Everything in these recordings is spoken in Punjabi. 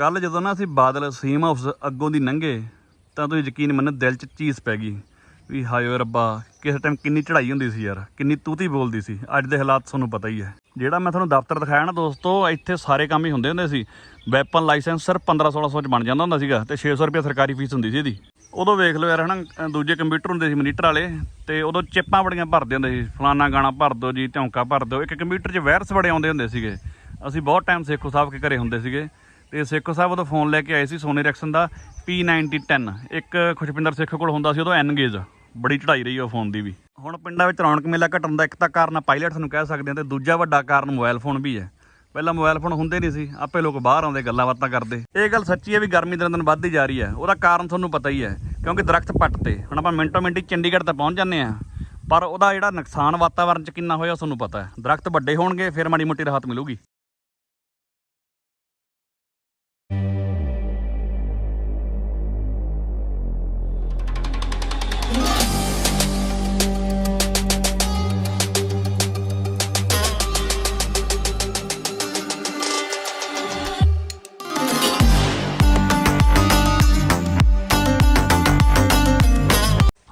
ਕੱਲ ਜਦੋਂ ਨਾ ਅਸੀਂ ਬਾਦਲ ਸੀਮ ਹਾਊਸ ਅੱਗੋਂ ਦੀ ਲੰਘੇ ਤਾਂ ਤੁਸੀਂ ਯਕੀਨ ਮੰਨੋ ਦਿਲ 'ਚ ਚੀਜ਼ ਪੈ ਗਈ ਵੀ ਹਾਏ ਰੱਬਾ ਕਿਸੇ ਟਾਈਮ ਕਿੰਨੀ ਚੜ੍ਹਾਈ ਹੁੰਦੀ ਸੀ ਯਾਰ ਕਿੰਨੀ ਤੂਤੀ ਬੋਲਦੀ ਸੀ। ਅੱਜ ਦੇ ਹਾਲਾਤ ਤੁਹਾਨੂੰ ਪਤਾ ਹੀ ਹੈ। ਜਿਹੜਾ ਮੈਂ ਤੁਹਾਨੂੰ ਦਫ਼ਤਰ ਦਿਖਾਇਆ ਨਾ ਦੋਸਤੋ ਇੱਥੇ ਸਾਰੇ ਕੰਮ ਹੀ ਹੁੰਦੇ ਹੁੰਦੇ ਸੀ। ਵੈਪਨ ਲਾਇਸੈਂਸ ਸਿਰਫ 15 1600 ਚ ਬਣ ਜਾਂਦਾ ਹੁੰਦਾ ਸੀਗਾ ਤੇ 600 ਰੁਪਏ ਸਰਕਾਰੀ ਫੀਸ ਹੁੰਦੀ ਸੀ ਇਹਦੀ। ਉਦੋਂ ਵੇਖ ਲਓ ਯਾਰ ਹਨਾ ਅ, ਦੂਜੇ ਕੰਪਿਊਟਰ ਹੁੰਦੇ ਸੀ ਮਨੀਟਰ ਵਾਲੇ ਤੇ ਉਦੋਂ ਚਿੱਪਾਂ ਬੜੀਆਂ ਭਰਦੇ ਹੁੰਦੇ ਸੀ। ਫਲਾਨਾ ਗਾਣਾ ਭਰ ਦਿਓ ਜੀ ਝੌਂਕਾ ਭਰ ਦਿਓ। ਇੱਕ ਕੰਪਿਊਟਰ 'ਚ ਵਾਇਰਸ ਬੜੇ ਆਉਂਦੇ ਹੁੰਦੇ ਸੀਗੇ। ਅਸੀਂ ਬਹੁਤ ਟਾਈਮ ਸੇਖੋ ਸਾਹਿਬ ਕੇ ਘਰੇ ਹੁੰਦੇ ਸੀਗੇ। ਤੇ ਸੇਖੋ ਸਾਹਿਬ ਉਦੋਂ ਫੋਨ ਲੈ ਕੇ ਆਏ ਸੀ ਸੋਨੀ ਰੈਕਸਨ ਦਾ P9010 ਇੱਕ ਖੁਸ਼ਪਿੰਦਰ ਸੇਖੋ ਕੋਲ ਹੁੰਦਾ ਸੀ, ਉਦੋਂ ਐਨਗੇਜ ਬੜੀ ਚੜਾਈ ਰਹੀ ਉਹ ਫੋਨ ਦੀ ਵੀ। ਹੁਣ ਪਿੰਡਾਂ ਵਿੱਚ ਰੌਣਕ ਮੇਲਾ ਘਟਣ ਦਾ ਇੱਕ ਤਾਂ ਕਾਰਨ ਆ ਪਾਇਲਟ ਨੂੰ ਕਹਿ ਸਕਦੇ ਹਾਂ ਤੇ ਦੂਜਾ ਵੱਡਾ ਕਾਰਨ ਮੋਬਾਈਲ ਫੋਨ ਵੀ ਹੈ ਪਹਿਲਾਂ ਮੋਬਾਈਲ ਫੋਨ ਹੁੰਦੇ ਨਹੀਂ ਸੀ, ਆਪੇ ਲੋਕ ਬਾਹਰ ਆਉਂਦੇ, ਗੱਲਾਂ ਬਾਤਾਂ ਕਰਦੇ। ਇਹ ਗੱਲ ਸੱਚੀ ਹੈ ਵੀ ਗਰਮੀ ਦਿਨ ਦਿਨ ਵੱਧਦੀ ਜਾ ਰਹੀ ਹੈ ਉਹਦਾ ਕਾਰਨ ਤੁਹਾਨੂੰ ਪਤਾ ਹੀ ਹੈ ਕਿਉਂਕਿ ਦਰਖਤ ਪੱਟਤੇ ਹੁਣ ਆਪਾਂ ਮਿੰਟੋ ਮਿੰਟੀ ਚੰਡੀਗੜ੍ਹ ਤਾਂ ਪਹੁੰਚ ਜਾਂਦੇ ਆ, ਪਰ ਉਹਦਾ ਜਿਹੜਾ ਨੁਕਸਾਨ ਵਾਤਾਵਰਣ 'ਚ ਕਿੰਨਾ ਹੋਇਆ ਤੁਹਾਨੂੰ ਪਤਾ ਹੈ। ਦਰਖਤ ਵੱਡੇ ਹੋਣਗੇ, ਫਿਰ ਮਾੜੀ ਮੋਟੀ ਰਾਹਤ ਮਿਲੂਗੀ।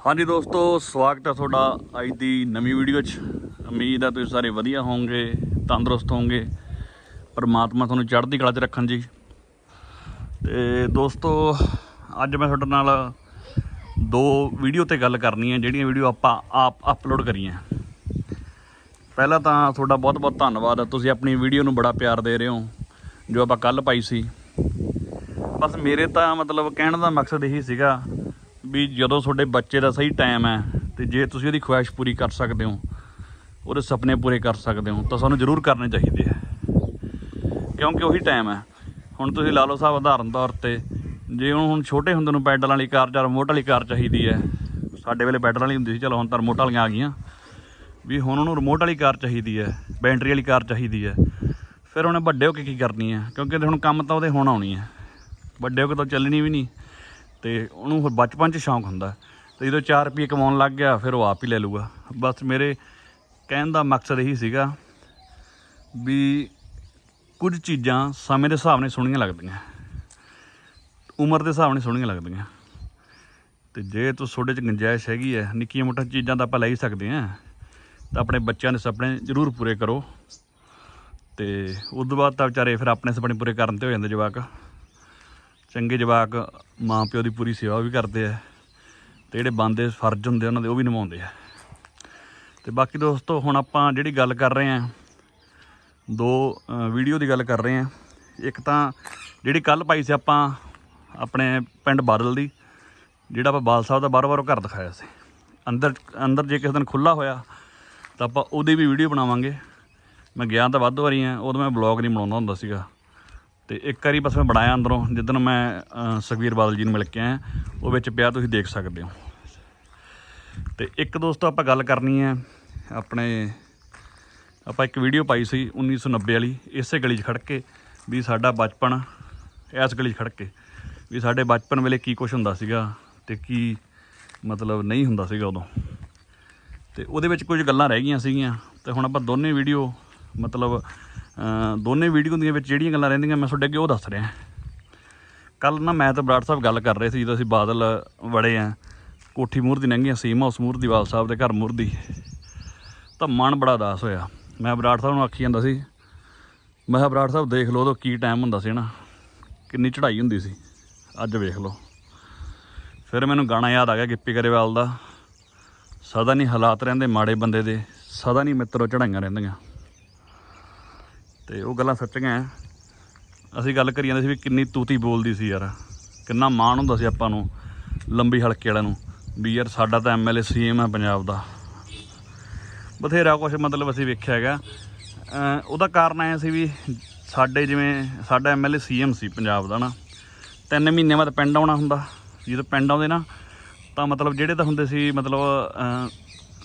ਹਾਂਜੀ ਦੋਸਤੋ, ਸਵਾਗਤ ਹੈ ਤੁਹਾਡਾ ਅੱਜ ਦੀ ਨਵੀਂ ਵੀਡੀਓ 'ਚ। ਉਮੀਦ ਹੈ ਤੁਸੀਂ ਸਾਰੇ ਵਧੀਆ ਹੋਵੋਗੇ, ਤੰਦਰੁਸਤ ਹੋਵੋਗੇ। ਪਰਮਾਤਮਾ ਤੁਹਾਨੂੰ ਚੜ੍ਹਦੀ ਕਲਾ 'ਚ ਰੱਖਣ ਜੀ। ਤੇ ਦੋਸਤੋ, ਅੱਜ ਮੈਂ ਤੁਹਾਡੇ ਨਾਲ ਦੋ ਵੀਡੀਓ ਤੇ ਗੱਲ ਕਰਨੀ ਹੈ, ਜਿਹੜੀਆਂ ਵੀਡੀਓ ਆਪਾਂ ਆਪ ਅਪਲੋਡ ਕਰੀਆਂ। ਪਹਿਲਾਂ ਤਾਂ ਤੁਹਾਡਾ ਬਹੁਤ-ਬਹੁਤ ਧੰਨਵਾਦ ਤੁਸੀਂ ਆਪਣੀ ਵੀਡੀਓ ਨੂੰ ਬੜਾ ਪਿਆਰ ਦੇ ਰਹੇ ਹੋ, ਜੋ ਆਪਾਂ ਕੱਲ ਪਾਈ ਸੀ। ਬਸ ਮੇਰੇ ਤਾਂ ਮਤਲਬ ਕਹਿਣ ਦਾ ਮਕਸਦ ਇਹੀ ਸੀਗਾ ਵੀ ਜਦੋਂ ਤੁਹਾਡੇ ਬੱਚੇ ਦਾ ਸਹੀ ਟਾਈਮ ਹੈ ਤੇ ਜੇ ਤੁਸੀਂ ਉਹਦੀ ਖੁਆਇਸ਼ ਪੂਰੀ ਕਰ ਸਕਦੇ ਹੋ, ਉਹਦੇ ਸੁਪਨੇ ਪੂਰੇ ਕਰ ਸਕਦੇ ਹੋ, ਤਾਂ ਸਾਨੂੰ ਜ਼ਰੂਰ ਕਰਨੇ ਚਾਹੀਦੇ ਆ। ਕਿਉਂਕਿ ਉਹੀ ਟਾਈਮ ਹੈ। ਹੁਣ ਤੁਸੀਂ ਲਾ ਲਓ ਸਾਹਿਬ ਉਦਾਹਰਨ ਤੌਰ ਤੇ, ਜੇ ਹੁਣ ਹੁਣ ਛੋਟੇ ਹੁੰਦੇ ਨੂੰ ਪੈਡਲ ਵਾਲੀ ਕਾਰ ਜਾਂ ਰਿਮੋਟ ਵਾਲੀ ਕਾਰ ਚਾਹੀਦੀ ਹੈ, ਸਾਡੇ ਵੇਲੇ ਪੈਡਲ ਵਾਲੀ ਹੁੰਦੀ ਸੀ, ਚਲੋ ਹੁਣ ਤਾਂ ਰਿਮੋਟ ਵਾਲੀਆਂ ਆ ਗਈਆਂ। ਵੀ ਹੁਣ ਉਹਨੂੰ ਰਿਮੋਟ ਵਾਲੀ ਕਾਰ ਚਾਹੀਦੀ ਹੈ ਬੈਟਰੀ ਵਾਲੀ ਕਾਰ ਚਾਹੀਦੀ ਹੈ। ਫਿਰ ਉਹਨੇ ਵੱਡੇ ਹੋ ਕੇ ਕੀ ਕਰਨੀ ਹੈ? ਕਿਉਂਕਿ ਹੁਣ ਕੰਮ ਤਾਂ ਉਹਦੇ ਹੁਣ ਆਉਣੀ ਹੈ। ਵੱਡੇ ਹੋ ਕੇ ਤਾਂ ਚੱਲਣੀ ਵੀ ਨਹੀਂ। ਤੇ ਉਹਨੂੰ ਫਿਰ ਬਚਪਨ 'ਚ ਸ਼ੌਂਕ ਹੁੰਦਾ। ਤੇ ਜਦੋਂ 4 ਰੁਪਏ ਕਮਾਉਣ ਲੱਗ ਗਿਆ, ਫਿਰ ਉਹ ਆਪ ਹੀ ਲੈ ਲੂਗਾ। ਬਸ ਮੇਰੇ ਕਹਿਣ ਦਾ ਮਕਸਦ ਇਹੀ ਸੀਗਾ ਵੀ ਕੁਝ ਚੀਜ਼ਾਂ ਸਮੇਂ ਦੇ ਹਿਸਾਬ ਨਾਲ ਸੋਹਣੀਆਂ ਲੱਗਦੀਆਂ। ਉਮਰ ਦੇ ਹਿਸਾਬ ਨਾਲ ਸੋਹਣੀਆਂ ਲੱਗਦੀਆਂ। ਤੇ ਜੇ ਤੂੰ ਤੁਹਾਡੇ 'ਚ ਗੁੰਜਾਇਸ਼ ਹੈਗੀ ਹੈ ਨਿੱਕੀਆਂ ਮੋਟੀਆਂ ਚੀਜ਼ਾਂ ਤਾਂ ਆਪਾਂ ਲੈ ਹੀ ਸਕਦੇ ਹਾਂ ਤਾਂ ਆਪਣੇ ਬੱਚਿਆਂ ਦੇ ਸੁਪਨੇ ਜ਼ਰੂਰ ਪੂਰੇ ਕਰੋ। ਤੇ ਉਸ ਤੋਂ ਬਾਅਦ ਤਾਂ ਵਿਚਾਰੇ ਫਿਰ ਆਪਣੇ ਸੁਪਨੇ ਪੂਰੇ ਕਰਨ ਤੇ ਹੋ ਜਾਂਦੇ ਜਵਾਕ। ਚੰਗੇ ਜਵਾਕ ਮਾਂ ਪਿਓ ਦੀ ਪੂਰੀ ਸੇਵਾ ਵੀ ਕਰਦੇ ਆ ਤੇ ਜਿਹੜੇ ਬੰਦੇ ਫਰਜ਼ ਹੁੰਦੇ ਉਹਨਾਂ ਦੇ ਉਹ ਵੀ ਨਿਭਾਉਂਦੇ ਆ। ਤੇ ਬਾਕੀ ਦੋਸਤੋ, ਹੁਣ ਆਪਾਂ ਜਿਹੜੀ ਗੱਲ ਕਰ ਰਹੇ ਆ ਦੋ ਵੀਡੀਓ ਦੀ ਗੱਲ ਕਰ ਰਹੇ ਆ ਇੱਕ ਤਾਂ ਜਿਹੜੀ ਕੱਲ ਪਾਈ ਸੀ ਆਪਾਂ ਆਪਣੇ ਪਿੰਡ ਬਾਦਲ ਦੀ, ਜਿਹੜਾ ਆਪਾਂ ਬਾਲ ਸਾਹਿਬ ਦਾ ਬਾਰ-ਬਾਰ ਘਰ ਦਿਖਾਇਆ ਸੀ। ਅੰਦਰ ਅੰਦਰ ਜੇ ਕਿਸੇ ਦਿਨ ਖੁੱਲਾ ਹੋਇਆ, ਤਾਂ ਆਪਾਂ ਉਹਦੀ ਵੀ ਵੀਡੀਓ ਬਣਾਵਾਂਗੇ। ਮੈਂ ਗਿਆ ਤਾਂ ਵੱਧ ਵਾਰੀ ਆ ਉਦੋਂ ਮੈਂ ਬਲੌਗ ਨਹੀਂ ਬਣਾਉਂਦਾ ਹੁੰਦਾ ਸੀਗਾ। ਤੇ ਇੱਕ ਵਾਰੀ ਬਸ ਮੈਂ ਬਣਾਇਆ ਅੰਦਰੋਂ ਜਿੱਦਣ ਮੈਂ ਅ, ਸੁਖਬੀਰ ਬਾਦਲ ਜੀ ਨੂੰ ਮਿਲ ਕੇ ਆਇਆ ਉਹ ਵਿੱਚ ਪਿਆ ਤੁਸੀਂ ਦੇਖ ਸਕਦੇ ਹੋ। ਤੇ ਇੱਕ ਦੋਸਤੋ ਆਪਾਂ ਗੱਲ ਕਰਨੀ ਹੈ ਆਪਣੇ ਆਪਾਂ ਇੱਕ ਵੀਡੀਓ ਪਾਈ ਸੀ 1990 ਵਾਲੀ ਇਸੇ ਗਲੀ 'ਚ ਖੜ ਕੇ ਵੀ ਸਾਡਾ ਬਚਪਨ ਇਸ ਗਲੀ 'ਚ ਖੜ ਕੇ ਵੀ ਸਾਡੇ ਬਚਪਨ ਵੇਲੇ ਕੀ ਕੁਝ ਹੁੰਦਾ ਸੀਗਾ ਤੇ ਕੀ ਮਤਲਬ ਨਹੀਂ ਹੁੰਦਾ ਸੀਗਾ ਉਦੋਂ। ਤੇ ਉਹਦੇ ਵਿੱਚ ਕੁਝ ਗੱਲਾਂ ਰਹਿ ਗਈਆਂ ਸੀਗੀਆਂ ਤੇ ਹੁਣ ਆਪਾਂ ਦੋਨੇ ਵੀਡੀਓ ਮਤਲਬ ਦੋਨੇ ਵੀਡੀਓ ਦੀਆਂ ਵਿੱਚ ਜਿਹੜੀਆਂ ਗੱਲਾਂ ਰਹਿੰਦੀਆਂ, ਮੈਂ ਤੁਹਾਡੇ ਅੱਗੇ ਉਹ ਦੱਸ ਰਿਹਾ। ਕੱਲ ਨਾ ਮੈਂ ਤਾਂ ਬਰਾੜ ਸਾਹਿਬ ਗੱਲ ਕਰ ਰਹੇ ਸੀ ਜਦੋਂ ਅਸੀਂ ਬਾਦਲ ਵੜੇ ਆ, ਕੋਠੀ ਮੂਹਰ ਦੀ ਲੰਘੀਆਂ ਸੀਮ ਹਾਊਸ ਮੂਹਰ ਦੀ ਸਾਹਿਬ ਦੇ ਘਰ ਮੂਹਰ ਦੀ ਤਾਂ ਮਨ ਬੜਾ ਉਦਾਸ ਹੋਇਆ। ਮੈਂ ਬਰਾੜ ਸਾਹਿਬ ਨੂੰ ਆਖੀ ਜਾਂਦਾ ਸੀ, ਮੈਂ ਕਿਹਾ, ਬਰਾੜ ਸਾਹਿਬ, ਦੇਖ ਲਓ ਉਦੋਂ ਕੀ ਟਾਈਮ ਹੁੰਦਾ ਸੀ ਨਾ, ਕਿੰਨੀ ਚੜ੍ਹਾਈ ਹੁੰਦੀ ਸੀ। ਅੱਜ ਵੇਖ ਲਓ। ਫਿਰ ਮੈਨੂੰ ਗਾਣਾ ਯਾਦ ਆ ਗਿਆ ਗਿੱਪੀ ਗਰੇਵਾਲ ਦਾ, ਸਦਾ ਨਹੀਂ ਹਾਲਾਤ ਰਹਿੰਦੇ ਮਾੜੇ ਬੰਦੇ ਦੇ, ਸਦਾ ਨਹੀਂ ਮਿੱਤਰੋ ਚੜਾਈਆਂ ਰਹਿੰਦੀਆਂ। ਤੇ ਉਹ ਗੱਲਾਂ ਸੱਚੀਆਂ ਅਸੀਂ ਗੱਲ ਕਰੀ ਜਾਂਦੇ ਸੀ ਵੀ ਕਿੰਨੀ ਤੂਤੀ ਬੋਲਦੀ ਸੀ ਯਾਰ। ਕਿੰਨਾ ਮਾਣ ਹੁੰਦਾ ਸੀ ਆਪਾਂ ਨੂੰ, ਲੰਬੀ ਹਲਕੇ ਵਾਲਿਆਂ ਨੂੰ, ਵੀ ਯਾਰ ਸਾਡਾ ਤਾਂ ਐਮਐਲਏ ਸੀਐਮ ਹੈ ਪੰਜਾਬ ਦਾ। ਬਥੇਰਾ ਕੁਝ ਮਤਲਬ ਅਸੀਂ ਵੇਖਿਆ ਹੈਗਾ। ਉਹਦਾ ਕਾਰਨ ਐ ਸੀ ਵੀ ਸਾਡੇ ਜਿਵੇਂ, ਸਾਡਾ ਐਮਐਲਏ ਸੀਐਮ ਸੀ ਪੰਜਾਬ ਦਾ ਨਾ। ਤਿੰਨ ਮਹੀਨੇ ਬਾਅਦ ਪਿੰਡ ਆਉਣਾ ਹੁੰਦਾ। ਜਦੋਂ ਪਿੰਡ ਆਉਂਦੇ ਨਾ, ਤਾਂ ਮਤਲਬ ਜਿਹੜੇ ਤਾਂ ਹੁੰਦੇ ਸੀ ਮਤਲਬ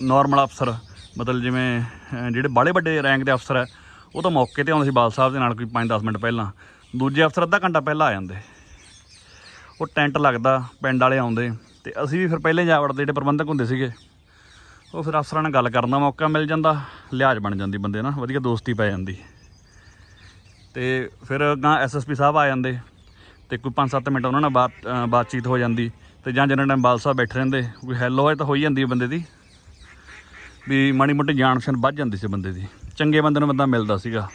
ਨਾਰਮਲ ਅਫਸਰ, ਮਤਲਬ ਜਿਵੇਂ ਜਿਹੜੇ ਬਾਲੇ ਵੱਡੇ ਰੈਂਕ ਦੇ ਅਫਸਰ ਹੈ ਉਹ ਤਾਂ ਮੌਕੇ ਤੇ ਆਉਂਦੇ ਸੀ ਬਾਲ ਸਾਹਿਬ ਦੇ ਨਾਲ ਕੋਈ 5-10 ਮਿੰਟ ਪਹਿਲਾਂ। ਦੂਜੇ ਅਫਸਰ ਅੱਧਾ ਘੰਟਾ ਪਹਿਲਾਂ ਆ ਜਾਂਦੇ। ਉਹ ਟੈਂਟ ਲੱਗਦਾ, ਪਿੰਡ ਵਾਲੇ ਆਉਂਦੇ ਤੇ ਅਸੀਂ ਵੀ ਫਿਰ ਪਹਿਲੇ ਜਾ ਵੜਦੇ ਜਿਹੜੇ ਪ੍ਰਬੰਧਕ ਹੁੰਦੇ ਸੀਗੇ। ਉਹ ਫਿਰ ਅਫਸਰਾਂ ਨਾਲ ਗੱਲ ਕਰਨ ਦਾ ਮੌਕਾ ਮਿਲ ਜਾਂਦਾ ਲਿਹਾਜ਼ ਬਣ ਜਾਂਦੀ ਬੰਦੇ ਨਾਲ, ਵਧੀਆ ਦੋਸਤੀ ਪੈ ਜਾਂਦੀ। ਤੇ ਫਿਰ ਗਾਂ ਐਸਐਸਪੀ ਸਾਹਿਬ ਆ ਜਾਂਦੇ ਤੇ ਕੋਈ 5-7 ਮਿੰਟ ਉਹਨਾਂ ਨਾਲ ਬਾਤ ਬਾਤਚੀਤ ਹੋ ਜਾਂਦੀ ਤੇ ਜਾਂ ਜਿੰਨਾ ਟਾਈਮ ਬਾਲ ਸਾਹਿਬ ਬੈਠੇ ਰਹਿੰਦੇ, ਕੋਈ ਹੈਲੋ ਹੋਏ ਤਾਂ ਹੋਈ ਜਾਂਦੀ ਬੰਦੇ ਦੀ। ਵੀ ਮਾੜੀ ਮੋਟੀ ਜਾਣ ਪਛਾਣ ਵੱਧ ਜਾਂਦੀ ਸੀ ਬੰਦੇ ਦੀ। ਚੰਗੇ ਬੰਦੇ ਨੂੰ ਬੰਦਾ ਮਿਲਦਾ ਸੀਗਾ।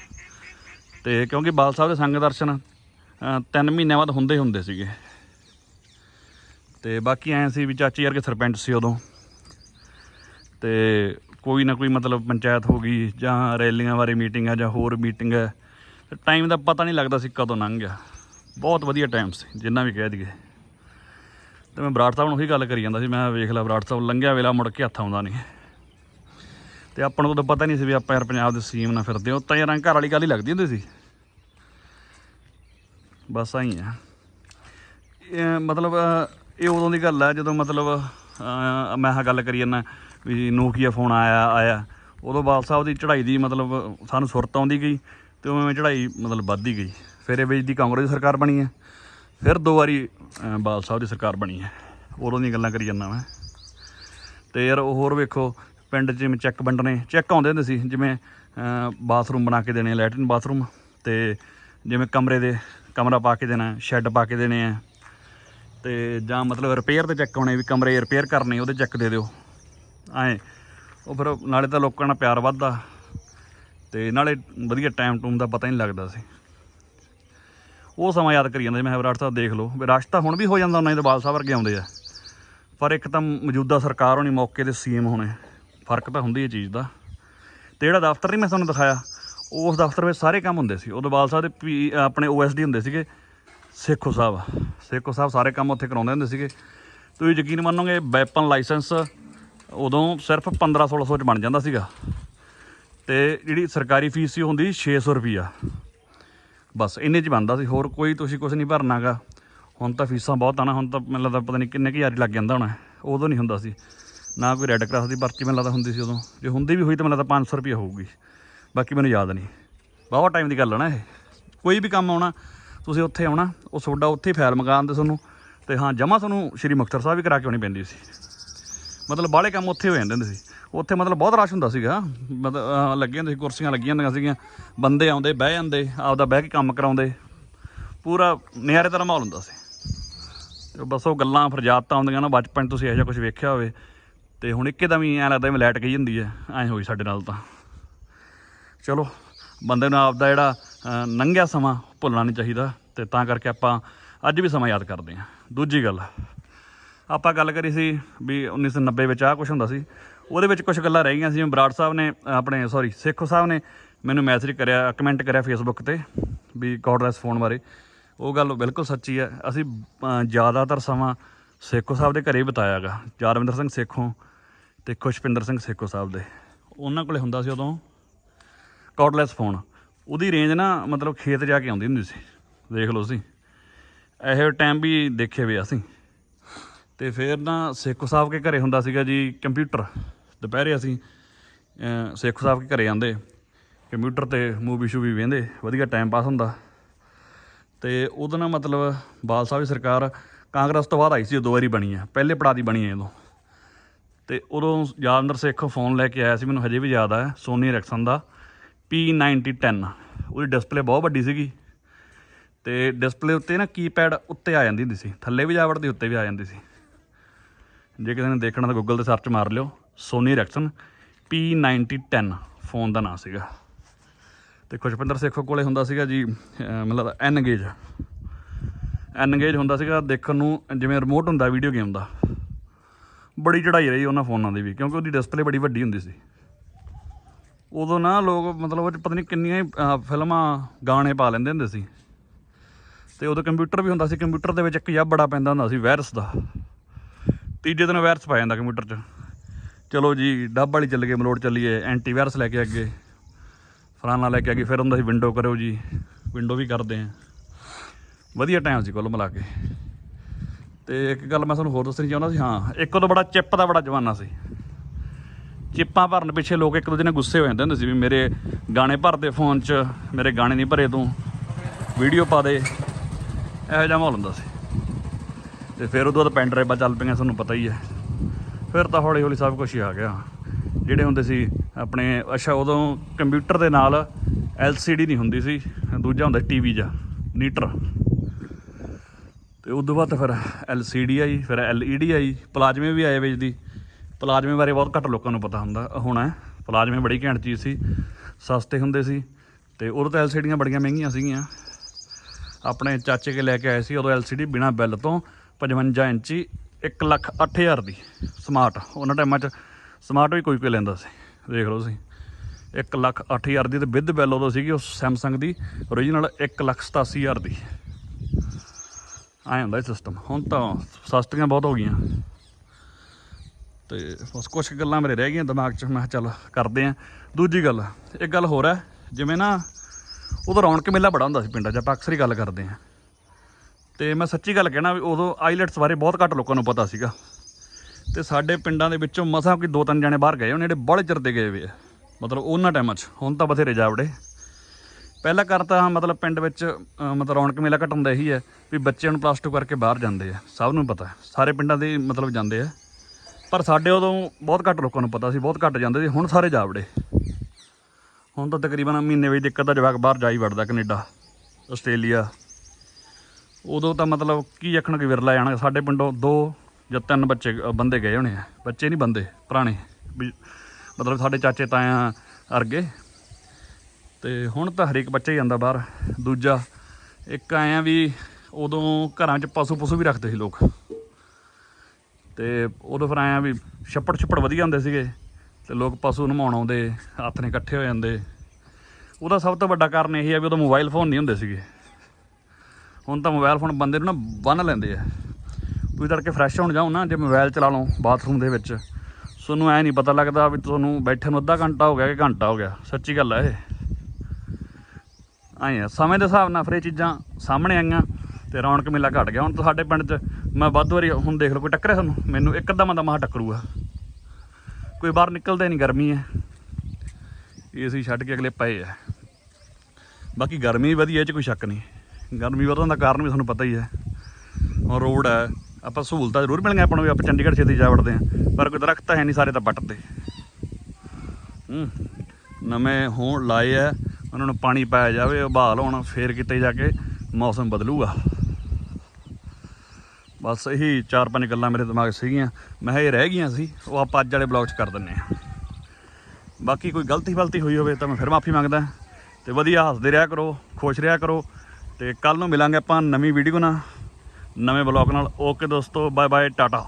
ਤੇ ਕਿਉਂਕਿ ਬਾਲ ਸਾਹਿਬ ਦੇ ਸੰਗ ਦਰਸ਼ਨ ਅ, ਤਿੰਨ ਮਹੀਨਿਆਂ ਬਾਅਦ ਹੁੰਦੇ ਹੀ ਹੁੰਦੇ ਸੀਗੇ। ਤੇ ਬਾਕੀ ਐਂ ਸੀ ਵੀ ਚਾਚੀ ਯਾਰ ਕੇ ਸਰਪੰਚ ਸੀ ਉਦੋਂ। ਤੇ ਕੋਈ ਨਾ ਕੋਈ ਮਤਲਬ ਪੰਚਾਇਤ ਹੋ ਗਈ ਜਾਂ ਰੈਲੀਆਂ ਬਾਰੇ ਮੀਟਿੰਗ ਹੈ ਜਾਂ ਹੋਰ ਮੀਟਿੰਗ ਹੈ ਟਾਈਮ ਦਾ ਪਤਾ ਨਹੀਂ ਲੱਗਦਾ ਸੀ ਕਦੋਂ ਲੰਘ ਗਿਆ। ਬਹੁਤ ਵਧੀਆ ਟਾਈਮ ਸੀ ਜਿੰਨਾ ਵੀ ਕਹਿ ਦਈਏ। ਤੇ ਮੈਂ ਬਰਾੜ ਸਾਹਿਬ ਨੂੰ ਉਹੀ ਗੱਲ ਕਰੀ ਜਾਂਦਾ ਸੀ ਮੈਂ ਵੇਖ ਲੈ ਬਰਾੜ ਸਾਹਿਬ ਲੰਘਿਆ ਵੇਲਾ ਮੁੜ ਕੇ ਹੱਥ ਆਉਂਦਾ ਨਹੀਂ। ਤੇ ਆਪਾਂ ਨੂੰ ਤਾਂ ਪਤਾ ਨਹੀਂ ਸੀ ਵੀ ਆਪਾਂ ਯਾਰ ਪੰਜਾਬ ਦੇ ਸੀਮ ਨਾਲ ਫਿਰਦੇ ਹਾਂ। ਤਾਂ ਯਾਰ ਘਰ ਵਾਲੀ ਗੱਲ ਹੀ ਲੱਗਦੀ ਹੁੰਦੀ ਸੀ। ਬਸ ਆਈ ਆ। ਇਹ ਮਤਲਬ, ਇਹ ਉਦੋਂ ਦੀ ਗੱਲ ਹੈ ਜਦੋਂ ਮਤਲਬ ਮੈਂ ਹਾਂ ਗੱਲ ਕਰੀ ਜਾਂਦਾ ਵੀ ਨੋਕੀਆ ਫੋਨ ਆਇਆ ਆਇਆ। ਉਦੋਂ ਬਾਲ ਸਾਹਿਬ ਦੀ ਚੜ੍ਹਾਈ ਦੀ ਮਤਲਬ ਸਾਨੂੰ ਸੁਰਤ ਆਉਂਦੀ ਗਈ ਤੇ ਉਵੇਂ ਚੜ੍ਹਾਈ ਮਤਲਬ ਵੱਧਦੀ ਗਈ। ਫਿਰ ਇਹ ਵਿੱਚ ਦੀ ਕਾਂਗਰਸ ਦੀ ਸਰਕਾਰ ਬਣੀ ਹੈ ਫਿਰ ਦੋ ਵਾਰੀ ਬਾਲ ਸਾਹਿਬ ਦੀ ਸਰਕਾਰ ਬਣੀ ਹੈ ਉਦੋਂ ਦੀਆਂ ਗੱਲਾਂ ਕਰੀ ਜਾਂਦਾ ਮੈਂ। ਤੇ ਯਾਰ ਹੋਰ ਵੇਖੋ ਪਿੰਡ 'ਚ ਜਿਵੇਂ ਚੈੱਕ ਵੰਡਣੇ, ਚੈੱਕ ਆਉਂਦੇ ਹੁੰਦੇ ਸੀ, ਜਿਵੇਂ ਬਾਥਰੂਮ ਬਣਾ ਕੇ ਦੇਣੇ, ਲੈਟਰਨ ਬਾਥਰੂਮ ਤੇ ਜਿਵੇਂ ਕਮਰੇ ਦੇ, ਕਮਰਾ ਪਾ ਕੇ ਦੇਣਾ, ਸ਼ੈੱਡ ਪਾ ਕੇ ਦੇਣੇ ਆ। ਤੇ ਜਾਂ ਮਤਲਬ ਰਿਪੇਅਰ ਦੇ ਚੈੱਕ ਆਉਣੇ, ਵੀ ਕਮਰੇ ਰਿਪੇਅਰ ਕਰਨੇ, ਉਹਦੇ ਚੈੱਕ ਦੇ ਦਿਓ। ਐਂ। ਉਹ ਫਿਰ ਨਾਲੇ ਤਾਂ ਲੋਕਾਂ ਨਾਲ ਪਿਆਰ ਵੱਧਦਾ। ਤੇ ਨਾਲੇ ਵਧੀਆ ਟਾਈਮ ਟੂਮ ਦਾ ਪਤਾ ਹੀ ਨਹੀਂ ਲੱਗਦਾ ਸੀ। ਉਹ ਸਮਾਂ ਯਾਦ ਕਰੀ ਜਾਂਦਾ ਸੀ ਮੈਂ ਵਿਰਾਟ ਸਾਹਿਬ ਦੇਖ ਲਓ, ਵੀ ਰਸ਼ ਤਾਂ ਹੁਣ ਵੀ ਹੋ ਜਾਂਦਾ, ਉਹਨਾਂ ਦੇ ਬਾਲ ਸਾਹਿਬ ਵਰਗੇ ਆਉਂਦੇ ਆ। ਪਰ ਇੱਕ ਤਾਂ ਮੌਜੂਦਾ ਸਰਕਾਰ ਹੋਣੀ ਮੌਕੇ ਦੇ ਸੀਐਮ ਹੋਣੇ। ਫ਼ਰਕ ਤਾਂ ਹੁੰਦੀ ਹੈ ਚੀਜ਼ ਦਾ। ਤੇ ਜਿਹੜਾ ਦਫ਼ਤਰ ਨਹੀਂ ਮੈਂ ਤੁਹਾਨੂੰ ਦਿਖਾਇਆ, ਉਸ ਦਫ਼ਤਰ ਵਿੱਚ ਸਾਰੇ ਕੰਮ ਹੁੰਦੇ ਸੀ। ਉਦੋਂ ਬਾਲ ਸਾਹਿਬ ਦੇ ਪੀ, ਆਪਣੇ ਓਐਸਡੀ ਹੁੰਦੇ ਸੀਗੇ, ਸੇਖੋ ਸਾਹਿਬ। ਸੇਖੋ ਸਾਹਿਬ ਸਾਰੇ ਕੰਮ ਉੱਥੇ ਕਰਾਉਂਦੇ ਹੁੰਦੇ ਸੀਗੇ। ਤੁਸੀਂ ਯਕੀਨ ਮੰਨੋਗੇ, ਵੈਪਨ ਲਾਇਸੈਂਸ ਉਦੋਂ ਸਿਰਫ 15 1600 ਚ ਬਣ ਜਾਂਦਾ ਸੀਗਾ। ਤੇ ਜਿਹੜੀ ਸਰਕਾਰੀ ਫੀਸ ਸੀ, ਉਹ ਹੁੰਦੀ 600 ਰੁਪਈਆ। ਬਸ, ਇੰਨੇ ਚ ਬਣਦਾ ਸੀ। ਹੋਰ ਕੋਈ ਤੁਸੀਂ ਕੁਝ ਨਹੀਂ ਭਰਨਾਗਾ ਹੁਣ ਤਾਂ ਫੀਸਾਂ ਬਹੁਤ ਆ ਹੁਣ ਤਾਂ ਮੈਨੂੰ ਲੱਗਦਾ ਪਤਾ ਨਹੀਂ ਕਿੰਨੇ ਕੁ ਹਜ਼ਾਰ ਲੱਗ ਜਾਂਦਾ ਹੋਣਾ। ਉਦੋਂ ਨਹੀਂ ਹੁੰਦਾ ਸੀ। ਨਾ ਕੋਈ ਰੈੱਡ ਕਰਾਸ ਦੀ ਪਰਚੀ ਮੈਨੂੰ ਲੱਗਦਾ ਹੁੰਦੀ ਸੀ ਉਦੋਂ। ਜੇ ਹੁੰਦੀ ਵੀ ਹੋਈ ਤਾਂ ਮੈਨੂੰ ਲੱਗਦਾ 500 ਰੁਪਏ ਹੋਊਗੀ। ਬਾਕੀ ਮੈਨੂੰ ਯਾਦ ਨਹੀਂ। ਬਹੁਤ ਟਾਈਮ ਦੀ ਗੱਲ ਹੈ ਨਾ ਇਹ। ਕੋਈ ਵੀ ਕੰਮ ਆਉਣਾ ਤੁਸੀਂ ਉੱਥੇ ਆਉਣਾ ਉਹ ਤੁਹਾਡਾ ਉੱਥੇ ਹੀ ਫਾਈਲ ਮੰਗਾਉਣ ਦੇ ਤੁਹਾਨੂੰ ਤੇ ਹਾਂ ਜਮਾ ਤੁਹਾਨੂੰ ਸ਼੍ਰੀ ਮੁਕਤਸਰ ਸਾਹਿਬ ਵੀ ਕਰਾ ਕੇ ਆਉਣੀ ਪੈਂਦੀ ਸੀ। ਮਤਲਬ ਬਾਹਲੇ ਕੰਮ ਉੱਥੇ ਹੋ ਜਾਂਦੇ ਹੁੰਦੇ ਸੀ। ਉੱਥੇ ਮਤਲਬ ਬਹੁਤ ਰਸ਼ ਹੁੰਦਾ ਸੀਗਾ। ਮਤਲਬ ਅਹ, ਲੱਗੇ ਹੁੰਦੇ ਸੀ ਕੁਰਸੀਆਂ ਲੱਗੀਆਂ ਹੁੰਦੀਆਂ ਸੀਗੀਆਂ। ਬੰਦੇ ਆਉਂਦੇ ਬਹਿ ਜਾਂਦੇ ਆਪਦਾ ਬਹਿ ਕੇ ਕੰਮ ਕਰਾਉਂਦੇ। ਪੂਰਾ ਨਿਆਰੇ ਤਰ੍ਹਾਂ ਮਾਹੌਲ ਹੁੰਦਾ ਸੀ। ਤੇ ਬਸ ਉਹ ਗੱਲਾਂ ਫਿਰ ਯਾਦ ਤਾਂ ਨਾ ਬਚਪਨ 'ਚ ਤੁਸੀਂ ਇਹੋ ਜਿਹਾ ਕੁਝ ਵੇਖਿਆ ਹੋਵੇ। ਤੇ ਹੁਣ ਇੱਕੇ ਦਮ ਹੀ ਐਂ ਲੱਗਦਾ ਜਿਵੇਂ ਲੈਟ ਗਈ ਹੁੰਦੀ ਹੈ। ਐਂ ਹੋਈ ਸਾਡੇ ਨਾਲ ਤਾਂ। ਚਲੋ ਬੰਦੇ ਨੂੰ ਆਪਦਾ ਜਿਹੜਾ ਅਹ, ਸਮਾਂ ਭੁੱਲਣਾ ਨਹੀਂ ਚਾਹੀਦਾ ਤੇ ਤਾਂ ਕਰਕੇ ਆਪਾਂ ਅੱਜ ਵੀ ਸਮਾਂ ਯਾਦ ਕਰਦੇ ਹਾਂ। ਦੂਜੀ ਗੱਲ ਆਪਾਂ ਗੱਲ ਕਰੀ ਸੀ ਵੀ 1990 ਵਿੱਚ ਆਹ ਕੁਝ ਹੁੰਦਾ ਸੀ। ਉਹਦੇ ਵਿੱਚ ਕੁਝ ਗੱਲਾਂ ਰਹਿ ਗਈਆਂ ਸੀ। ਜਿਵੇਂ ਬਰਾੜ ਸਾਹਿਬ ਨੇ ਆਪਣੇ ਸੌਰੀ ਸੇਖੋ ਸਾਹਿਬ ਨੇ ਮੈਨੂੰ ਮੈਸੇਜ ਕਰਿਆ ਕਮੈਂਟ ਕਰਿਆ ਫੇਸਬੁੱਕ ਤੇ ਵੀ ਕਾਰਡਲੈਸ ਫੋਨ ਬਾਰੇ। ਉਹ ਗੱਲ ਬਿਲਕੁਲ ਸੱਚੀ ਹੈ। ਅਸੀਂ ਜ਼ਿਆਦਾਤਰ ਸਮਾਂ ਸੇਖੋ ਸਾਹਿਬ ਦੇ ਘਰੇ ਹੀ ਬਿਤਾਇਆਗਾ। ਜਾਰਵਿੰਦਰ ਸਿੰਘ ਸੇਖੋਂ ਤੇ ਖੁਸ਼ਪਿੰਦਰ ਸਿੰਘ ਸੇਖੋ ਸਾਹਿਬ ਦੇ। ਉਹਨਾਂ ਕੋਲੇ ਹੁੰਦਾ ਸੀ ਉਦੋਂ ਕਾਰਡਲੈਸ ਫੋਨ ਉਹਦੀ ਰੇਂਜ ਨਾ ਮਤਲਬ ਖੇਤ ਜਾ ਕੇ ਆਉਂਦੀ ਹੁੰਦੀ ਸੀ। ਦੇਖ ਲਓ ਤੁਸੀਂ। ਇਹੋ ਟਾਈਮ ਵੀ ਦੇਖੇ ਵੇ ਅਸੀਂ। ਤੇ ਫਿਰ ਨਾ ਸੇਖੋ ਸਾਹਿਬ ਕੇ ਘਰੇ ਹੁੰਦਾ ਸੀਗਾ ਜੀ ਕੰਪਿਊਟਰ ਦੁਪਹਿਰੇ ਅਸੀਂ ਅਹ, ਸੇਖੋ ਸਾਹਿਬ ਕੇ ਘਰੇ ਆਂਦੇ ਕੰਪਿਊਟਰ ਤੇ ਮੂਵੀ ਸ਼ੂਵੀ ਵੇਂਦੇ ਵਧੀਆ ਟਾਈਮ ਪਾਸ ਹੁੰਦਾ। ਤੇ ਉਦੋਂ ਨਾ ਮਤਲਬ ਬਾਲ ਸਾਹਿਬ ਦੀ ਸਰਕਾਰ ਕਾਂਗਰਸ ਤੋਂ ਬਾਅਦ ਆਈ ਸੀ ਉਹ ਦੋ ਵਾਰੀ ਬਣੀ ਆ। ਪਹਿਲੇ ਪੜਾਅ ਦੀ ਬਣੀ ਹੈ ਉਦੋਂ। ਤੇ ਉਦੋਂ ਯਾਦਵਿੰਦਰ ਸੇਖੋਂ ਫੋਨ ਲੈ ਕੇ ਆਇਆ ਸੀ, ਮੈਨੂੰ ਹਜੇ ਵੀ ਯਾਦ ਆ ਸੋਨੀ ਐਰਿਕਸਨ ਦਾ P9010 ਉਹਦੀ ਡਿਸਪਲੇ ਬਹੁਤ ਵੱਡੀ ਸੀਗੀ ਤੇ ਡਿਸਪਲੇ ਉੱਤੇ ਨਾ ਕੀਪੈਡ ਉੱਤੇ ਆ ਜਾਂਦੀ ਹੁੰਦੀ ਸੀ, ਥੱਲੇ ਵੀ ਜਾ ਵੜਦੀ, ਉੱਤੇ ਵੀ ਆ ਜਾਂਦੀ ਸੀ। ਜੇ ਕਿਸੇ ਨੇ ਦੇਖਣਾ ਤਾਂ ਗੂਗਲ ਤੇ ਸਰਚ ਮਾਰ ਲਿਓ ਸੋਨੀ ਐਰਿਕਸਨ P9010 ਫੋਨ ਦਾ ਨਾਮ ਸੀਗਾ। ਤੇ ਖੁਸ਼ਪਿੰਦਰ ਸੇਖੋ ਕੋਲੇ ਹੁੰਦਾ ਸੀਗਾ ਜੀ ਮਤਲਬ ਐਨਗੇਜ ਐਨਗੇਜ ਹੁੰਦਾ ਸੀਗਾ ਦੇਖਣ ਨੂੰ, ਜਿਵੇਂ ਰਿਮੋਟ ਹੁੰਦਾ ਵੀਡੀਓ ਗੇਮ ਦਾ। ਬੜੀ ਚੜਾਈ ਰਹੀ ਉਹਨਾਂ ਫੋਨਾਂ ਦੀ ਵੀ, ਕਿਉਂਕਿ ਉਹਦੀ ਡਿਸਪਲੇ ਬੜੀ ਵੱਡੀ ਹੁੰਦੀ ਸੀ। ਉਦੋਂ ਨਾ ਲੋਕ ਮਤਲਬ ਉਹ 'ਚ ਪਤਾ ਨਹੀਂ ਕਿੰਨੀਆਂ ਹੀ ਫਿਲਮਾਂ, ਗਾਣੇ ਪਾ ਲੈਂਦੇ ਹੁੰਦੇ ਸੀ। ਤੇ ਉਦੋਂ ਕੰਪਿਊਟਰ ਵੀ ਹੁੰਦਾ ਸੀ, ਕੰਪਿਊਟਰ ਦੇ ਵਿੱਚ ਇੱਕ ਜਾਂ ਬੜਾ ਪੈਂਦਾ ਹੁੰਦਾ ਸੀ ਵਾਇਰਸ ਦਾ। ਤੀਜੇ ਦਿਨ ਵਾਇਰਸ ਪਾ ਜਾਂਦਾ ਕੰਪਿਊਟਰ 'ਚ। ਚਲੋ ਜੀ, ਡੱਬ ਵਾਲੀ ਚੱਲ ਗਏ ਮਲੋਡ ਚੱਲੀਏ ਐਂਟੀ ਵਾਇਰਸ ਲੈ ਕੇ ਅੱਗੇ। ਫਲਾਨਾ ਲੈ ਕੇ ਅੱਗੇ, ਫਿਰ ਹੁੰਦਾ ਸੀ ਵਿੰਡੋ ਕਰਿਓ ਜੀ। ਵਿੰਡੋ ਵੀ ਕਰਦੇ ਆ। ਵਧੀਆ ਟਾਈਮ ਸੀ ਕੁੱਲ ਮਿਲਾ ਕੇ। ਤੇ ਇੱਕ ਗੱਲ ਮੈਂ ਤੁਹਾਨੂੰ ਹੋਰ ਦੱਸਣੀ ਚਾਹੁੰਦਾ ਸੀ, ਹਾਂ, ਇੱਕ ਉਦੋਂ ਬੜਾ ਚਿੱਪ ਦਾ ਬੜਾ ਜ਼ਮਾਨਾ ਸੀ। ਚਿੱਪਾਂ ਭਰਨ ਪਿੱਛੇ ਲੋਕ ਇੱਕ ਦੂਜੇ ਨਾਲ ਗੁੱਸੇ ਹੋ ਜਾਂਦੇ ਹੁੰਦੇ ਸੀ ਵੀ ਮੇਰੇ ਗਾਣੇ ਭਰਦੇ ਫੋਨ 'ਚ, ਮੇਰੇ ਗਾਣੇ ਨਹੀਂ ਭਰੇ ਤੂੰ, ਵੀਡੀਓ ਪਾ ਦੇ, ਇਹੋ ਜਿਹਾ ਮਾਹੌਲ ਹੁੰਦਾ ਸੀ। ਤੇ ਫਿਰ ਉਦੋਂ ਤਾਂ ਪੈਨ ਡਰਾਈਵਾਂ ਚੱਲ ਪਈਆਂ, ਤੁਹਾਨੂੰ ਪਤਾ ਹੀ ਹੈ। ਫਿਰ ਤਾਂ ਹੌਲੀ ਹੌਲੀ ਸਭ ਕੁਝ ਹੀ ਆ ਗਿਆ। ਜਿਹੜੇ ਹੁੰਦੇ ਸੀ ਆਪਣੇ, ਅੱਛਾ, ਉਦੋਂ ਕੰਪਿਊਟਰ ਦੇ ਨਾਲ LCD ਨਹੀਂ ਹੁੰਦੀ ਸੀ, ਦੂਜਾ ਹੁੰਦਾ ਟੀਵੀ ਜਾਂ ਨੀਟਰ ਤੇ ਉਸ ਤੋਂ ਬਾਅਦ ਫਿਰ LCD ਆਈ, ਫਿਰ LED ਆਈ, ਪਲਾਜ਼ਮੇ ਵੀ ਆਏ ਵਿੱਚ ਦੀ। ਪਲਾਜ਼ਮੇ ਬਾਰੇ ਬਹੁਤ ਘੱਟ ਲੋਕਾਂ ਨੂੰ ਪਤਾ ਹੁੰਦਾ। ਹੋਣਾ ਪਲਾਜ਼ਮੇ ਬੜੀ ਘੈਂਟ ਚੀਜ਼ ਸੀ, ਸਸਤੇ ਹੁੰਦੇ ਸੀ, ਤੇ ਉਦੋਂ ਤਾਂ LCDਆਂ ਬੜੀਆਂ ਮਹਿੰਗੀਆਂ ਸੀਗੀਆਂ। ਆਪਣੇ ਚਾਚੇ ਕੇ ਲੈ ਕੇ ਆਏ ਸੀ, ਉਦੋਂ LCD ਬਿਨਾ ਬਿੱਲ ਤੋਂ 55 ਇੰਚੀ 1 ਲੱਖ 8000 ਦੀ ਸਮਾਰਟ। ਉਹਨਾਂ ਟਾਈਮਾਂ 'ਚ ਸਮਾਰਟ ਵੀ ਕੋਈ ਕੋਈ ਲੈਂਦਾ ਸੀ, ਦੇਖ ਲਓ ਤੁਸੀਂ। 1 ਲੱਖ 8000 ਦੀ ਤੇ ਵਿਦ ਬਿੱਲ ਉਦੋਂ ਸੀਗੀ, ਉਹ ਸੈਮਸੰਗ ਦੀ origignal 1 ਲੱਖ 87000 ਦੀ। ਆਏ ਹੁੰਦਾ ਸਿਸਟਮ ਹੁਣ ਤਾਂ ਸਸਤੀਆਂ ਬਹੁਤ ਹੋ ਗਈਆਂ। ਤੇ ਬਸ ਕੁਝ ਗੱਲਾਂ ਮੇਰੇ ਰਹਿ ਗਈਆਂ ਦਿਮਾਗ 'ਚ। ਮੈਂ ਕਿਹਾ ਚੱਲ ਕਰਦੇ ਆਂ। ਦੂਜੀ ਗੱਲ, ਇੱਕ ਗੱਲ ਹੋਰ ਹੈ। ਜਿਵੇਂ ਨਾ ਉਦੋਂ ਰੌਣਕ ਮੇਲਾ ਬੜਾ ਹੁੰਦਾ ਸੀ ਪਿੰਡਾਂ 'ਚ, ਆਪਾਂ ਅਕਸਰ ਹੀ ਗੱਲ ਕਰਦੇ ਆਂ। ਤੇ ਮੈਂ ਸੱਚੀ ਗੱਲ ਕਹਿਣਾ ਵੀ ਉਦੋਂ ਆਈਲੈਟਸ ਬਾਰੇ ਬਹੁਤ ਘੱਟ ਲੋਕਾਂ ਨੂੰ ਪਤਾ ਸੀਗਾ। ਤੇ ਸਾਡੇ ਪਿੰਡਾਂ ਦੇ ਵਿੱਚੋਂ ਮਸਾਂ ਕੋਈ ਦੋ ਤਿੰਨ ਜਣੇ ਬਾਹਰ ਗਏ ਉਹਨੇ ਜਿਹੜੇ ਬੜੇ ਚਿਰ ਦੇ ਗਏ ਵੇ ਆ। ਮਤਲਬ ਉਹਨਾਂ ਟਾਈਮਾਂ 'ਚ। ਹੁਣ ਤਾਂ ਬਥੇਰੇ ਜਾਵੜੇ। ਪਹਿਲਾਂ ਕਰ ਤਾਂ ਮਤਲਬ ਪਿੰਡ ਵਿੱਚ ਮਤਲਬ ਰੌਣਕ ਮੇਲਾ ਘਟਣ ਦਾ ਇਹੀ ਹੈ ਵੀ ਬੱਚੇ ਹੁਣ ਪਲੱਸ 2 ਕਰਕੇ ਬਾਹਰ ਜਾਂਦੇ ਆ। ਸਭ ਨੂੰ ਪਤਾ ਸਾਰੇ ਪਿੰਡਾਂ ਦੇ ਮਤਲਬ ਜਾਂਦੇ ਆ। ਪਰ ਸਾਡੇ ਉਦੋਂ ਬਹੁਤ ਘੱਟ ਲੋਕਾਂ ਨੂੰ ਪਤਾ ਸੀ, ਬਹੁਤ ਘੱਟ ਜਾਂਦੇ ਸੀ। ਹੁਣ ਸਾਰੇ ਜਾ ਜਾਵੜੇ ਹੁਣ ਤਾਂ ਤਕਰੀਬਨ ਮਹੀਨੇ ਵਿੱਚ ਇੱਕ ਅੱਧਾ ਜਵਾਕ ਬਾਹਰ ਜਾ ਹੀ ਵੜਦਾ ਕੈਨੇਡਾ, ਆਸਟ੍ਰੇਲੀਆ। ਉਦੋਂ ਤਾਂ ਮਤਲਬ ਕੀ ਆਖਣ ਕਿ ਵਿਰਲਾ ਜਾਣਾ। ਸਾਡੇ ਪਿੰਡੋਂ ਦੋ ਜਾਂ ਤਿੰਨ ਬੱਚੇ ਬੰਦੇ ਗਏ ਹੋਣੇ ਆ। ਬੱਚੇ ਨਹੀਂ ਬੰਦੇ, ਪੁਰਾਣੇ। ਵੀ ਮਤਲਬ ਸਾਡੇ ਚਾਚੇ ਤਾਇਆ ਅਰਗੇ ਤੇ ਹੁਣ ਤਾਂ ਹਰੇਕ ਬੱਚਾ ਹੀ ਜਾਂਦਾ ਬਾਹਰ। ਦੂਜਾ, ਇੱਕ ਆਇਆ ਵੀ ਉਦੋਂ ਘਰਾਂ 'ਚ ਪਸ਼ੂ ਪਸ਼ੂ ਵੀ ਰੱਖਦੇ ਸੀ ਲੋਕ। ਤੇ ਉਦੋਂ ਫਿਰ ਆਇਆ ਵੀ ਛੱਪੜ ਛੱਪੜ ਵਧੀਆ ਹੁੰਦੇ ਸੀਗੇ, ਤੇ ਲੋਕ ਪਸ਼ੂ ਨਮਾਉਣ ਆਉਂਦੇ, ਹੱਥ ਨੇ ਇਕੱਠੇ ਹੋ ਜਾਂਦੇ। ਉਹਦਾ ਸਭ ਤੋਂ ਵੱਡਾ ਕਾਰਨ ਇਹ ਹੈ ਵੀ ਉਦੋਂ ਮੋਬਾਈਲ ਫੋਨ ਨਹੀਂ ਹੁੰਦੇ ਸੀਗੇ। ਹੁਣ ਤਾਂ ਮੋਬਾਈਲ ਫੋਨ ਬੰਦੇ ਨੂੰ ਨਾ ਬੰਨ ਲੈਂਦੇ ਆ। ਤੁਸੀਂ ਤੜਕੇ ਫਰੈਸ਼ ਹੋਣ ਜਾਓ ਨਾ, ਜੇ ਮੋਬਾਈਲ ਚਲਾ ਲਓ ਬਾਥਰੂਮ ਦੇ ਵਿੱਚ। ਤੁਹਾਨੂੰ ਐ ਨਹੀਂ ਪਤਾ ਲੱਗਦਾ ਵੀ ਤੁਹਾਨੂੰ ਬੈਠੇ ਨੂੰ ਅੱਧਾ ਘੰਟਾ ਹੋ ਗਿਆ ਕਿ ਘੰਟਾ ਹੋ ਗਿਆ। ਸੱਚੀ ਗੱਲ ਹੈ ਇਹ। ਆਏ ਆ। ਸਮੇਂ ਦੇ ਹਿਸਾਬ ਨਾਲ ਫਿਰ ਇਹ ਚੀਜ਼ਾਂ ਸਾਹਮਣੇ ਆਈਆਂ ਤੇ ਰੌਣਕ ਮੇਲਾ ਘਟ ਗਿਆ। ਹੁਣ ਤਾਂ ਸਾਡੇ ਪਿੰਡ 'ਚ ਮੈਂ ਵੱਧ ਵਾਰੀ ਹੁਣ ਦੇਖ ਲਓ, ਕੋਈ ਟੱਕਰਿਆ ਸਾਨੂੰ ਮੈਨੂੰ ਇੱਕ ਅੱਧਾ ਬੰਦਾ ਮਹਾ ਟੱਕਰੂਗਾ। ਕੋਈ ਬਾਹਰ ਨਿਕਲਦਾ ਨਹੀਂ, ਗਰਮੀ ਹੈ। ਏਸੀ ਛੱਡ ਕੇ ਅਗਲੇ ਪਏ ਆ। ਬਾਕੀ ਗਰਮੀ ਵਧੀਆ, ਇਹ 'ਚ ਕੋਈ ਸ਼ੱਕ ਨਹੀਂ। ਗਰਮੀ ਵਧਣ ਦਾ ਕਾਰਨ ਵੀ ਤੁਹਾਨੂੰ ਪਤਾ ਹੀ ਹੈ। ਹੁਣ ਰੋਡ ਹੈ, ਆਪਾਂ ਸਹੂਲਤਾਂ ਜ਼ਰੂਰ ਮਿਲੀਆਂ ਆਪਾਂ ਨੂੰ ਵੀ, ਆਪਾਂ ਚੰਡੀਗੜ੍ਹ ਛੇਤੀ ਜਾ ਵੜਦੇ ਹਾਂ। ਪਰ ਕੋਈ ਦਰਖਤ ਹੈ ਨਹੀਂ ਸਾਰੇ ਤਾਂ ਪੱਟਦੇ ਹੂੰ, ਨਵੇਂ ਹੋਣ ਲਾਏ ਆ। ਉਹਨਾਂ ਨੂੰ ਪਾਣੀ ਪਾਇਆ ਜਾਵੇ, ਉਬਾਲ ਹੋਣ, ਫੇਰ ਕਿਤੇ ਜਾ ਕੇ ਮੌਸਮ ਬਦਲੂਗਾ। ਬਸ ਇਹੀ ਚਾਰ ਪੰਜ ਗੱਲਾਂ ਮੇਰੇ ਦਿਮਾਗ 'ਚ ਸੀਗੀਆਂ। ਮੈਂ ਕਿਹਾ ਇਹ ਰਹਿ ਗਈਆਂ ਸੀ, ਉਹ ਆਪਾਂ ਅੱਜ ਵਾਲੇ ਬਲੌਗ 'ਚ ਕਰ ਦਿੰਨੇ ਆ ਬਾਕੀ ਕੋਈ ਗਲਤੀ ਫਲਤੀ ਹੋਈ ਹੋਵੇ ਤਾਂ ਮੈਂ ਫਿਰ ਮਾਫੀ ਮੰਗਦਾ। ਤੇ ਵਧੀਆ ਹੱਸਦੇ ਰਿਹਾ ਕਰੋ, ਖੁਸ਼ ਰਿਹਾ ਕਰੋ। ਤੇ ਕੱਲ ਨੂੰ ਮਿਲਾਂਗੇ ਆਪਾਂ ਨਵੀਂ ਵੀਡੀਓ ਨਾਲ, ਨਵੇਂ ਬਲੌਗ ਨਾਲ। ਓਕੇ ਦੋਸਤੋ ਬਾਏ ਬਾਏ ਟਾਟਾ।